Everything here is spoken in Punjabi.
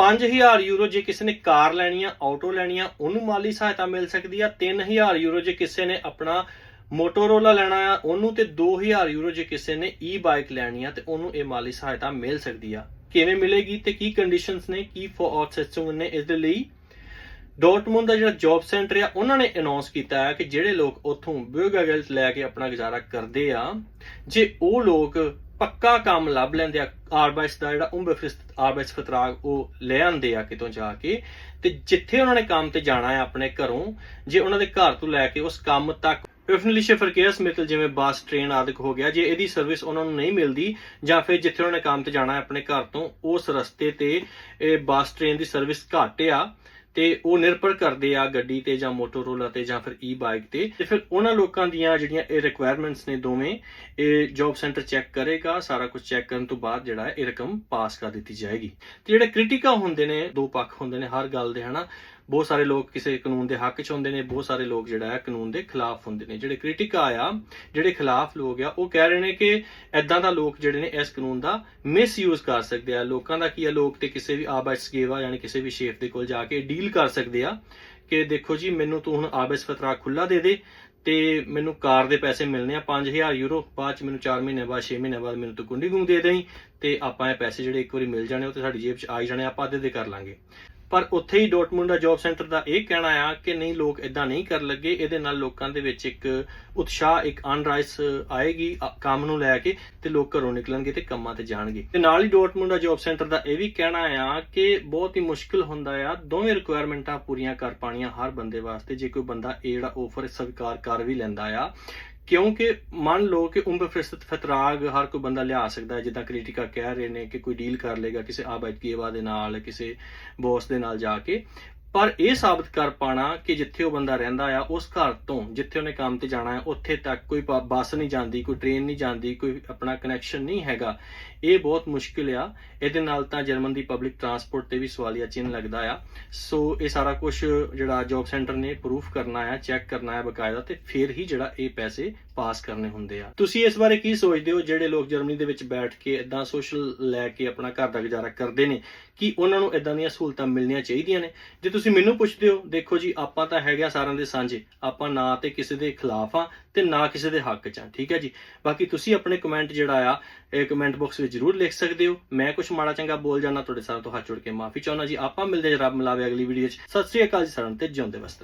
5000 ਯੂਰੋ ਜੇ ਕਿਸੇ ਨੇ ਕਾਰ ਲੈਣੀ ਆ, ਆਟੋ ਲੈਣੀ ਆ, ਉਹਨੂੰ ਮਾਲੀ ਸਹਾਇਤਾ ਮਿਲ ਸਕਦੀ ਆ। 3000 ਯੂਰੋ ਜੇ ਕਿਸੇ ਨੇ ਆਪਣਾ ਮੋਟੋਰੋਲਾ ਲੈਣਾ ਆ, ਉਹਨੂੰ ਤੇ 2000 ਯੂਰੋ ਜੇ ਕਿਸੇ ਨੇ ਈ ਬਾਈਕ ਲੈਣੀ ਆ, ਤੇ ਉਹਨੂੰ ਇਹ ਮਾਲੀ ਸਹਾਇਤਾ ਮਿਲ ਸਕਦੀ ਆ। ਕਿਵੇਂ ਮਿਲੇਗੀ ਤੇ ਕੀ ਕੰਡੀਸ਼ਨਸ ਨੇ, ਕੀ ਫੋਰਟਸੈਟਿੰਗ ਨੇ ਇਸ ਦੇ ਲਈ? ਡੋਰਟਮੁੰਡ ਦਾ ਜਿਹੜਾ ਜੌਬ ਸੈਂਟਰ ਆ, ਉਹਨਾਂ ਨੇ ਅਨਾਉਂਸ ਕੀਤਾ ਹੈ ਕਿ ਜਿਹੜੇ ਲੋਕ ਉੱਥੋਂ ਬਿਊਗਾਗਲਸ ਲੈ ਕੇ ਆਪਣਾ ਗੁਜ਼ਾਰਾ ਕਰਦੇ ਆ, ਜੇ ਉਹ ਲੋਕ ਪੱਕਾ ਕੰਮ ਲੱਭ ਲੈਂਦੇ ਆ ਆਰਬਾਈਸ ਦਾ ਜਿਹੜਾ unbefristet arbeitsvertrag ਉਹ ਲੈ ਆਂਦੇ ਆ ਕਿਤੋਂ ਜਾ ਕੇ। ਤੇ ਜਿੱਥੇ ਉਹਨਾਂ ਨੇ ਕੰਮ ਤੇ ਜਾਣਾ ਹੈ ਆਪਣੇ ਘਰੋਂ, ਜੇ ਉਹਨਾਂ ਦੇ ਘਰ ਤੋਂ ਲੈ ਕੇ ਉਸ ਕੰਮ ਤੱਕ öffentliche Verkehrsmittel ਜਿਵੇਂ ਬੱਸ ਟ੍ਰੇਨ ਆਦਿਕ ਹੋ ਗਿਆ, ਜੇ ਇਹਦੀ ਸਰਵਿਸ ਉਹਨਾਂ ਨੂੰ ਨਹੀਂ ਮਿਲਦੀ, ਜਾਂ ਫਿਰ ਜਿੱਥੇ ਉਹਨਾਂ ਨੇ ਕੰਮ ਤੇ ਜਾਣਾ ਹੈ ਆਪਣੇ ਘਰ ਤੋਂ, ਉਸ ਰਸਤੇ ਤੇ ਇਹ ਬੱਸ ਟ੍ਰੇਨ ਦੀ ਸਰਵਿਸ ਘੱਟ ਆ ਤੇ ਉਹ ਨਿਰਭਰ ਕਰਦੇ ਆ ਗੱਡੀ ਤੇ ਜਾਂ ਮੋਟੋਰੋਲਾ ਤੇ ਜਾਂ ਫਿਰ ਈ ਬਾਈਕ ਤੇ। ਤੇ ਫਿਰ ਉਹਨਾਂ ਲੋਕਾਂ ਦੀਆਂ ਜਿਹੜੀਆਂ ਇਹ ਰਿਕੁਆਇਰਮੈਂਟਸ ਨੇ ਦੋਵੇਂ, ਇਹ ਜੌਬ ਸੈਂਟਰ ਚੈੱਕ ਕਰੇਗਾ, ਸਾਰਾ ਕੁਝ ਚੈੱਕ ਕਰਨ ਤੋਂ ਬਾਅਦ ਜਿਹੜਾ ਇਹ ਰਕਮ ਪਾਸ ਕਰ ਦਿੱਤੀ ਜਾਏਗੀ। ਤੇ ਜਿਹੜੇ ਕ੍ਰਿਟਿਕਾ ਹੁੰਦੇ ਨੇ, ਦੋ ਪੱਖ ਹੁੰਦੇ ਨੇ ਹਰ ਗੱਲ ਦੇ, ਹਨਾ? ਬਹੁਤ ਸਾਰੇ ਲੋਕ ਕਿਸੇ ਕਾਨੂੰਨ ਦੇ ਹੱਕ 'ਚ ਹੁੰਦੇ ਨੇ, ਬਹੁਤ ਸਾਰੇ ਲੋਕ ਜਿਹੜਾ ਹੈ ਕਾਨੂੰਨ ਦੇ ਖਿਲਾਫ ਹੁੰਦੇ ਨੇ। ਜਿਹੜੇ ਕ੍ਰਿਟਿਕਾ ਆ ਜਿਹੜੇ ਖਿਲਾਫ ਲੋਕ ਆ, ਉਹ ਕਹਿ ਰਹੇ ਨੇ ਕਿ ਐਦਾਂ ਦਾ ਲੋਕ ਜਿਹੜੇ ਨੇ ਇਸ ਕਾਨੂੰਨ ਦਾ ਮਿਸਯੂਜ਼ ਕਰ ਸਕਦੇ ਆ। ਲੋਕਾਂ ਦਾ ਕੀ ਆ, ਲੋਕ ਤੇ ਕਿਸੇ ਵੀ ਆਬਾਈਸਗੇਵਾ ਯਾਨੀ ਕਿਸੇ ਵੀ ਸ਼ੇਫ ਦੇ ਕੋਲ ਜਾ ਕੇ ਡੀਲ ਕਰ ਸਕਦੇ ਆ ਕਿ ਦੇਖੋ ਜੀ, ਮੈਨੂੰ ਤੂੰ ਹੁਣ ਆਬਸ ਫਤਰਾ ਖੁੱਲਾ ਦੇ ਦੇ ਤੇ ਮੈਨੂੰ ਕਾਰ ਦੇ ਪੈਸੇ ਮਿਲਨੇ ਆ 5000 ਯੂਰੋ, ਬਾਅਦ ਚ ਮੈਨੂੰ 4 ਮਹੀਨੇ ਬਾਅਦ 6 ਮਹੀਨੇ ਬਾਅਦ ਮੈਨੂੰ ਤੂੰ ਗੁੰਡੀ ਗੁੰਗ ਦੇ ਦੇਈਂ ਤੇ ਆਪਾਂ ਇਹ ਪੈਸੇ ਜਿਹੜੇ ਇੱਕ ਵਾਰੀ ਮਿਲ ਜਾਣੇ ਉਹ ਤੇ ਸਾਡੀ ਜੇਬ 'ਚ ਆ ਜਾਣੇ ਆਪਾਂ ਅੱਧੇ ਦੇ ਕਰ ਲਾਂਗੇ। ਪਰ ਉੱਥੇ ਹੀ ਡੋਟਮੁੰਡ ਦਾ ਜੌਬ ਸੈਂਟਰ ਦਾ ਇਹ ਕਹਿਣਾ ਆ ਕਿ ਨਹੀਂ, ਲੋਕ ਇਦਾਂ ਨਹੀਂ ਕਰ ਲੱਗੇ। ਇਹਦੇ ਨਾਲ ਲੋਕਾਂ ਦੇ ਵਿੱਚ ਇੱਕ ਉਤਸ਼ਾਹ, ਇੱਕ ਅਨਰਾਈਸ ਆਏਗੀ ਕੰਮ ਨੂੰ ਲੈ ਕੇ ਤੇ ਲੋਕ ਘਰੋਂ ਨਿਕਲਣਗੇ ਤੇ ਕੰਮਾਂ ਤੇ ਜਾਣਗੇ। ਤੇ ਨਾਲ ਹੀ ਡੋਟਮੁੰਡ ਦਾ ਜੌਬ ਸੈਂਟਰ ਦਾ ਇਹ ਵੀ ਕਹਿਣਾ ਆ ਕਿ ਬਹੁਤ ਹੀ ਮੁਸ਼ਕਲ ਹੁੰਦਾ ਆ। ਦੋਵੇਂ ਰਿਕੁਆਇਰਮੈਂਟਾਂ ਪੂਰੀਆਂ ਕਰ ਪਾਣੀਆਂ ਹਰ ਬੰਦੇ ਵਾਸਤੇ। ਜੇ ਕੋਈ ਬੰਦਾ ਇਹ ਜਿਹੜਾ ਆਫਰ ਸਵੀਕਾਰ ਕਰ ਵੀ ਲੈਂਦਾ ਆ ਕਿਉਂਕਿ ਮੰਨ ਲਓ ਕਿ unbefristet ਫਤਰਾਗ ਹਰ ਕੋਈ ਬੰਦਾ ਲਿਆ ਸਕਦਾ ਹੈ, ਜਿੱਦਾਂ ਕ੍ਰਿਟਿਕਾ ਕਹਿ ਰਹੇ ਨੇ ਕਿ ਕੋਈ ਡੀਲ ਕਰ ਲੇਗਾ ਕਿਸੇ ਆਬਾਦਕੀਵਾ ਦੇ ਨਾਲ, ਕਿਸੇ ਬੌਸ ਦੇ ਨਾਲ ਜਾ ਕੇ। ਪਰ ਇਹ ਸਾਬਤ ਕਰ ਪਾਣਾ ਕਿ ਜਿੱਥੇ ਉਹ ਬੰਦਾ ਰਹਿੰਦਾ ਆ, ਉਸ ਘਰ ਤੋਂ ਜਿੱਥੇ ਉਹਨੇ ਕੰਮ ਤੇ ਜਾਣਾ ਹੈ, ਉੱਥੇ ਤੱਕ ਕੋਈ ਬੱਸ ਨਹੀਂ ਜਾਂਦੀ, ਕੋਈ ਟ੍ਰੇਨ ਨਹੀਂ ਜਾਂਦੀ, ਕੋਈ ਆਪਣਾ ਕਨੈਕਸ਼ਨ ਨਹੀਂ ਹੈਗਾ। ਇਹ ਬਹੁਤ ਮੁਸ਼ਕਿਲ ਆ। ਇਹਦੇ ਨਾਲ ਤਾਂ ਜਰਮਨ ਦੀ ਪਬਲਿਕ ਟਰਾਂਸਪੋਰਟ ਤੇ ਵੀ ਸਵਾਲੀਆ ਚਿੰਨ੍ਹ ਲੱਗਦਾ ਆ। ਸੋ ਇਹ ਸਾਰਾ ਕੁਝ ਜਿਹੜਾ ਜੌਬ ਸੈਂਟਰ ਨੇ ਪ੍ਰੂਫ ਕਰਨਾ ਆ ਚੈੱਕ ਕਰਨਾ ਆ ਬਕਾਇਦਾ ਤੇ ਫਿਰ ਹੀ ਜਿਹੜਾ ਇਹ ਪੈਸੇ ਪਾਸ ਕਰਨੇ ਹੁੰਦੇ ਆ। ਤੁਸੀਂ ਇਸ ਬਾਰੇ ਕੀ ਸੋਚਦੇ ਹੋ? ਜਿਹੜੇ ਲੋਕ ਜਰਮਨੀ ਦੇ ਵਿੱਚ ਬੈਠ ਕੇ ਇਦਾਂ ਸੋਸ਼ਲ ਲੈ ਕੇ ਆਪਣਾ ਘਰ ਦਾ ਗੁਜ਼ਾਰਾ ਕਰਦੇ ਨੇ, ਕਿ ਉਹਨਾਂ ਨੂੰ ਇਦਾਂ ਦੀਆਂ ਸਹੂਲਤਾਂ ਮਿਲਣੀਆਂ ਚਾਹੀਦੀਆਂ ਨੇ? ਜੇ ਤੁਸੀਂ ਮੈਨੂੰ ਪੁੱਛਦੇ ਹੋ, ਦੇਖੋ ਜੀ, ਆਪਾਂ ਤਾਂ ਹੈਗੇ ਸਾਰਿਆਂ ਦੇ ਸਾਂਝੇ। ਆਪਾਂ ਨਾ ਤੇ ਕਿਸੇ ਦੇ ਖਿਲਾਫ ਆ ਤੇ ਨਾ ਕਿਸੇ ਦੇ ਹੱਕ 'ਚ ਆ, ਠੀਕ ਹੈ ਜੀ? ਬਾਕੀ ਤੁਸੀਂ ਆਪਣੇ ਕਮੈਂਟ ਜਿਹੜਾ ਆ, ਇਹ ਕਮੈਂਟ ਬਾਕਸ ਵਿੱਚ ਜਰੂਰ ਲਿਖ ਸਕਦੇ ਹੋ। ਮੈਂ ਕੁਝ ਮਾੜਾ ਚੰਗਾ ਬੋਲ ਜਾਣਾ ਤੁਹਾਡੇ ਸਾਰਿਆਂ ਤੋਂ ਹੱਥ ਜੋੜ ਕੇ ਮਾਫੀ ਚਾਹੁੰਦਾ ਜੀ। ਆਪਾਂ ਮਿਲਦੇ ਰੱਬ ਮਿਲਾਵੇ ਅਗਲੀ ਵੀਡੀਓ 'ਚ। ਸਤਿ ਸ੍ਰੀ ਅਕਾਲ ਜੀ ਸਾਰਿਆਂ ਨੂੰ ਤੇ ਜਿਉਂਦੇ ਵਸਤ